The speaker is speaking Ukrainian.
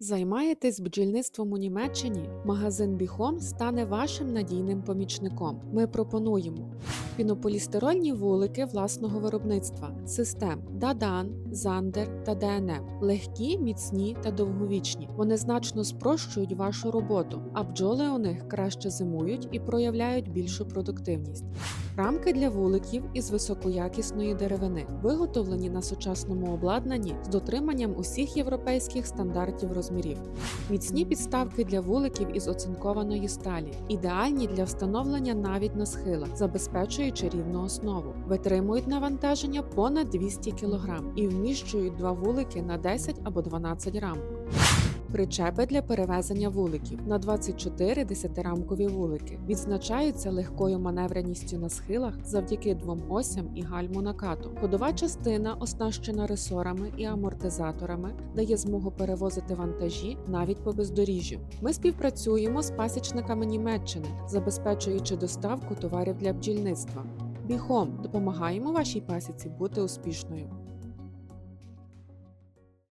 Займаєтесь бджільництвом у Німеччині? Магазин Біхом стане вашим надійним помічником. Ми пропонуємо пінополістирольні вулики власного виробництва, систем Дадан, Зандер та ДНМ. Легкі, міцні та довговічні. Вони значно спрощують вашу роботу, а бджоли у них краще зимують і проявляють більшу продуктивність. Рамки для вуликів із високоякісної деревини, виготовлені на сучасному обладнанні з дотриманням усіх європейських стандартів розмірів. Міцні підставки для вуликів із оцинкованої сталі, ідеальні для встановлення навіть на схилах, забезпечуючи рівну основу. Витримують навантаження понад 200 кг і вміщують два вулики на 10 або 12 рамок. Причепи для перевезення вуликів на 24 десятирамкові вулики відзначаються легкою маневреністю на схилах завдяки двом осям і гальму накату. Ходова частина, оснащена ресорами і амортизаторами, дає змогу перевозити вантажі навіть по бездоріжжю. Ми співпрацюємо з пасічниками Німеччини, забезпечуючи доставку товарів для бджільництва. Біхом допомагаємо вашій пасіці бути успішною.